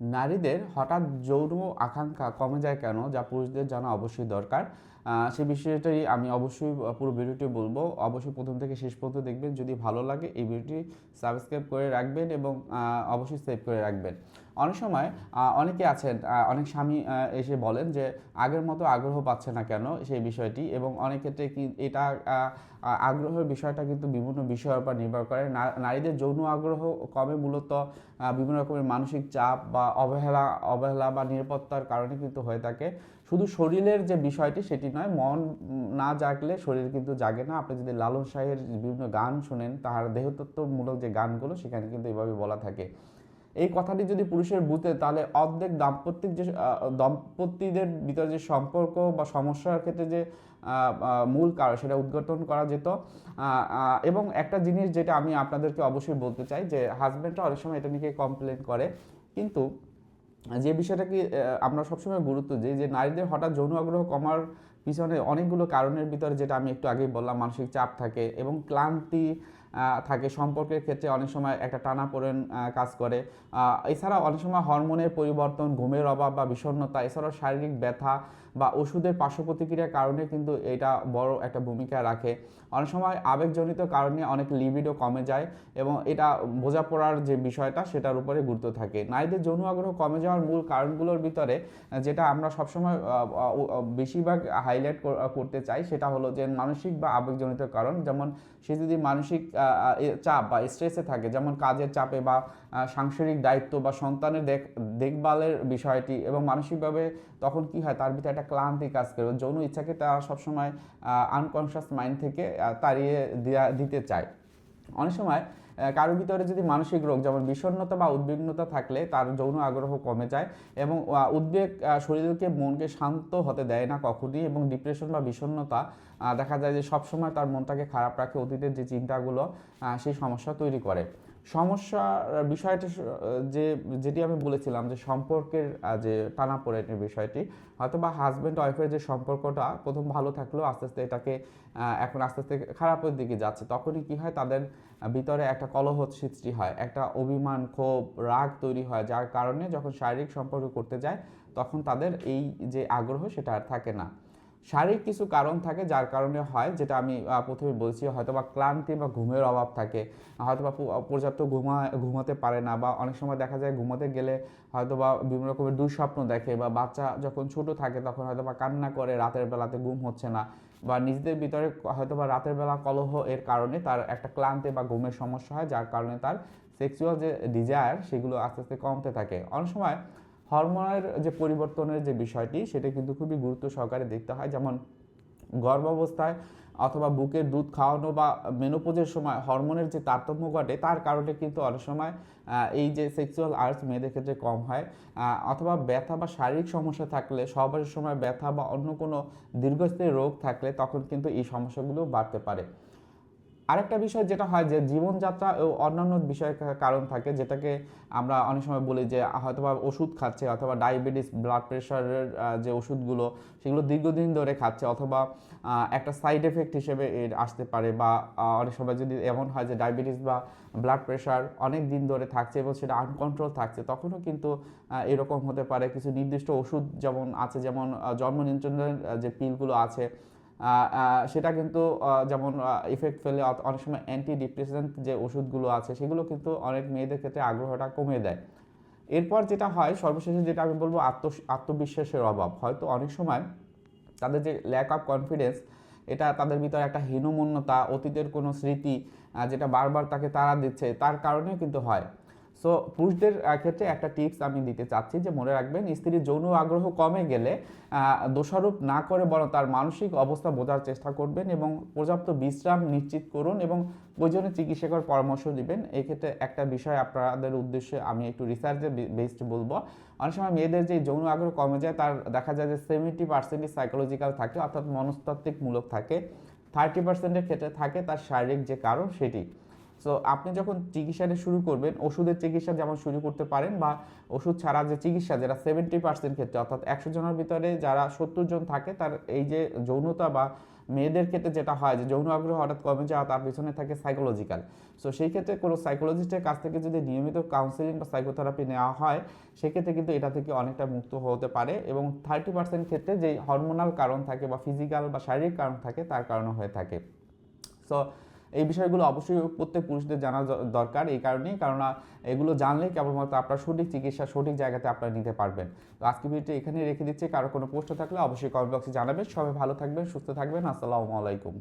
নারীদের হঠাৎ যৌন আকাঙ্ক্ষা কমে যায় কেন, যা পুরুষদের জানা অবশ্যই দরকার। সেই বিষয়টাই আমি অবশ্যই পুরো ভিডিওটি বলব। অবশ্যই প্রথম থেকে শেষ পর্যন্ত দেখবেন। যদি ভালো লাগে এই ভিডিওটি সাবস্ক্রাইব করে রাখবেন এবং অবশ্যই সেভ করে রাখবেন। অনেক সময় অনেকে আছেন অনেক স্বামী এসে বলেন যে, আগের মতো আগ্রহ পাচ্ছে না কেন সেই বিষয়টি? এবং অনেক ক্ষেত্রে কি এটা আগ্রহের বিষয়টা কিন্তু বিভিন্ন বিষয়ের উপর নির্ভর করে। নারীদের যৌন আগ্রহ কমে মূলত বিভিন্ন রকমের মানসিক চাপ বা অবহেলা অবহেলা বা নিরাপত্তার কারণে কিন্তু হয়ে থাকে। শুধু শরীরের যে বিষয়টি সেটি নয়, মন না জাগলে শরীর কিন্তু জাগে না। আপনি যদি লালন শাহের বিভিন্ন গান শুনেন, তাহার দেহতত্ত্বমূলক যে গানগুলো, সেখানে কিন্তু এভাবে বলা থাকে। এই কথাটি যদি পুরুষের বুঝতে তাহলে অর্ধেক দাম্পত্যিক যে দম্পতিদের ভিতরে যে সম্পর্ক বা সমস্যার ক্ষেত্রে যে মূল কারণ, সেটা উদ্ঘাটন করা যেত। এবং একটা জিনিস যেটা আমি আপনাদেরকে অবশ্যই বলতে চাই, যে হাজব্যান্ডরা অনেক সময় এটা নিয়ে কমপ্লেন করে। কিন্তু যে বিষয়টাকে আমরা সবসময় গুরুত্ব দিই, যে নারীদের হঠাৎ যৌন আগ্রহ কমার পিছনে অনেকগুলো কারণের ভিতরে যেটা আমি একটু আগেই বললাম, মানসিক চাপ থাকে এবং ক্লান্তি থাকে। সম্পর্কের ক্ষেত্রে অনেক সময় একটা টানাপোড়েন কাজ করে। এছাড়া অনেক সময় হরমোনের পরিবর্তন, ঘুমের অভাব বা বিষণ্ণতা, এছাড়াও শারীরিক ব্যথা বা ওষুধের পার্শ্ব প্রতিক্রিয়ার কারণে কিন্তু এটা বড় একটা ভূমিকা রাখে। অনেক সময় আবেগজনিত কারণে অনেক লিবিডও কমে যায় এবং এটা বোঝাপড়ার যে বিষয়টা, সেটার উপরে গুরুত্ব থাকে। নারীদের যৌন আগ্রহ কমে যাওয়ার মূল কারণগুলোর ভিতরে, যেটা আমরা সবসময় বেশিরভাগ হাইলাইট করতে চাই, সেটা হলো যে মানসিক বা আবেগজনিত কারণ। যেমন সে যদি মানসিক চাপ বা স্ট্রেসে থাকে, যেমন কাজের চাপে বা সাংসারিক দায়িত্ব বা সন্তানের দেখ, দেখভালের বিষয়টি এবং মানসিকভাবে তখন কি হয়, তার ভিতরে একটা ক্লান্তি কাজ করে যৌন ইচ্ছাকে তারা সবসময় আনকনশিয়াস মাইন্ড থেকে তাড়িয়ে দেয়া- দিতে চায়। অনেক সময় কারোর ভিতরে যদি মানসিক রোগ, যেমন বিষণ্নতা বা উদ্বিগ্নতা থাকলে তার যৌন আগ্রহ কমে যায় এবং উদ্বেগ শরীরকে, মনকে শান্ত হতে দেয় না কখনই এবং ডিপ্রেশন বা বিষণ্নতা দেখা যায় যে সবসময় তার মনটাকে খারাপ রাখে অতীতের যে চিন্তাগুলো সেই সমস্যা তৈরি করে। সমস্যার বিষয়টা যে, যেটি আমি বলেছিলাম যে সম্পর্কের যে টানাপোড়েনের বিষয়টি হয়তো বা হাজব্যান্ড ওয়াইফের যে সম্পর্কটা প্রথম ভালো থাকলেও আস্তে আস্তে এটাকে এখন আস্তে আস্তে খারাপের দিকে যাচ্ছে, তখনই কি হয় তাদের ভিতরে একটা কলহ সৃষ্টি হয়, একটা অভিমান, ক্ষোভ, রাগ তৈরি হয়, যার কারণে যখন শারীরিক সম্পর্ক করতে যায়, তখন তাদের এই যে আগ্রহ সেটা আর থাকে না। শারীরিক কিছু কারণ থাকে যার কারণে হয়, যেটা আমি প্রথমে বলছি হয়তো বা ক্লান্তি বা ঘুমের অভাব থাকে। হয়তো বা পর্যাপ্ত ঘুমা, ঘুমাতে পারে না বা অনেক সময় দেখা যায় ঘুমাতে গেলে হয়তো বা বিভিন্ন রকমের দুঃস্বপ্ন দেখে বা বাচ্চা যখন ছোট থাকে তখন হয়তো বা কান্না করে, রাতের বেলাতে ঘুম হচ্ছে না বা নিজেদের ভিতরে হয়তো বা রাতের বেলা কলহ এর কারণে তার একটা ক্লান্তি বা ঘুমের সমস্যা হয়, যার কারণে তার সেক্সুয়াল যে ডিজায়ার সেগুলো আস্তে আস্তে কমতে থাকে। অনেক সময় হরমোনের যে পরিবর্তনের যে বিষয়টি, সেটা কিন্তু খুবই গুরুত্ব সহকারে দেখতে হয়। যেমন গর্ভাবস্থায় অথবা বুকের দুধ খাওয়ানো বা মেনোপোজের সময় হরমোনের যে তারতম্য ঘটে, তার কারণে কিন্তু অনেক সময় এই যে সেক্সুয়াল আর্টস মেয়েদের ক্ষেত্রে কম হয়। অথবা ব্যথা বা শারীরিক সমস্যা থাকলে, সহবাসের সময় ব্যথা বা অন্য কোনো দীর্ঘস্থায়ী রোগ থাকলে, তখন কিন্তু এই সমস্যাগুলো বাড়তে পারে। আরেকটা বিষয় যেটা হয় যে জীবনযাত্রা ও অন্যান্য বিষয়ের কারণ থাকে, যেটাকে আমরা অনেক সময় বলি যে হয়তোবা ওষুধ খাচ্ছে অথবা ডায়াবেটিস ব্লাড প্রেশারের যে ওষুধগুলো, সেগুলো দীর্ঘদিন ধরে খাচ্ছে অথবা একটা সাইড এফেক্ট হিসেবে এর আসতে পারে বা অনেক সময় যদি এমন হয় যে ডায়াবেটিস বা ব্লাড প্রেশার অনেক দিন ধরে থাকছে এবং সেটা আনকন্ট্রোল থাকছে, তখনও কিন্তু এরকম হতে পারে। কিছু নির্দিষ্ট ওষুধ যেমন আছে, যেমন জন্ম নিয়ন্ত্রণের যে পিলগুলো আছে সেটা কিন্তু যেমন ইফেক্ট ফেলে অনেক সময় অ্যান্টি ডিপ্রেসেন্ট যে ওষুধগুলো আছে, সেগুলো কিন্তু অনেক মেয়েদের ক্ষেত্রে আগ্রহটা কমিয়ে দেয়। এরপর যেটা হয়, সর্বশেষে যেটা আমি বলব আত্ম, আত্মবিশ্বাসের অভাব। হয়তো অনেক সময় তাদের যে ল্যাক অফ কনফিডেন্স এটা তাদের ভিতরে একটা হীনমন্যতা, অতীতের কোনো স্মৃতি যেটা বারবার তাকে তাড়া দিচ্ছে, তার কারণেও কিন্তু হয়। সো পুরুষদের ক্ষেত্রে একটা টিপস আমি দিতে চাচ্ছি যে মনে রাখবেন, স্ত্রীর যৌন আগ্রহ কমে গেলে দোষারোপ না করে বরং তার মানসিক অবস্থা বোঝার চেষ্টা করবেন এবং পর্যাপ্ত বিশ্রাম নিশ্চিত করুন এবং প্রয়োজনে চিকিৎসকের পরামর্শ দিবেন। এই ক্ষেত্রে একটা বিষয় আপনাদের উদ্দেশ্যে আমি একটু রিসার্চে বেসড বলব। অনেক সময় মেয়েদের যে যৌন আগ্রহ কমে যায়, তার দেখা যায় যে সেভেন্টি পার্সেন্টই সাইকোলজিক্যাল থাকে, অর্থাৎ মনস্তাত্ত্বিকমূলক থাকে। থার্টি পার্সেন্টের ক্ষেত্রে থাকে, তার শারীরিক যে কারণ, সেটি। সো আপনি যখন চিকিৎসাটা শুরু করবেন, ওষুধের চিকিৎসা যেমন শুরু করতে পারেন বা ওষুধ ছাড়া যে চিকিৎসা, যেটা সেভেন্টি পার্সেন্ট ক্ষেত্রে, অর্থাৎ একশো জনের ভিতরে যারা সত্তর জন থাকে, তার এই যে যৌনতা বা মেয়েদের ক্ষেত্রে যেটা হয় যে যৌন আগ্রহ হঠাৎ কমে যাওয়া, তার পিছনে থাকে সাইকোলজিক্যাল সো সেই ক্ষেত্রে কোনো সাইকোলজিস্টের কাছ থেকে যদি নিয়মিত কাউন্সিলিং বা সাইকোথেরাপি নেওয়া হয়, সেক্ষেত্রে কিন্তু এটা থেকে অনেকটা মুক্ত হতে পারে এবং থার্টি পার্সেন্ট ক্ষেত্রে যেই হরমোনাল কারণ থাকে বা ফিজিক্যাল বা শারীরিক কারণ থাকে, তার কারণে হয়ে থাকে। সো এই বিষয়গুলো অবশ্যই প্রত্যেক পুরুষদের জানা দরকার এই কারণেই। কারণ এগুলো জানলে কেবলমাত্র আপনার সঠিক চিকিৎসা, সঠিক জায়গাতে আপনারা নিতে পারবেন। তো আজকে ভিডিওটি এখানেই রেখে দিচ্ছি। কারও কোনো প্রশ্ন থাকলে অবশ্যই কমেন্ট বক্সে জানাবেন। সবাই ভালো থাকবেন, সুস্থ থাকবেন। আসসালামু আলাইকুম।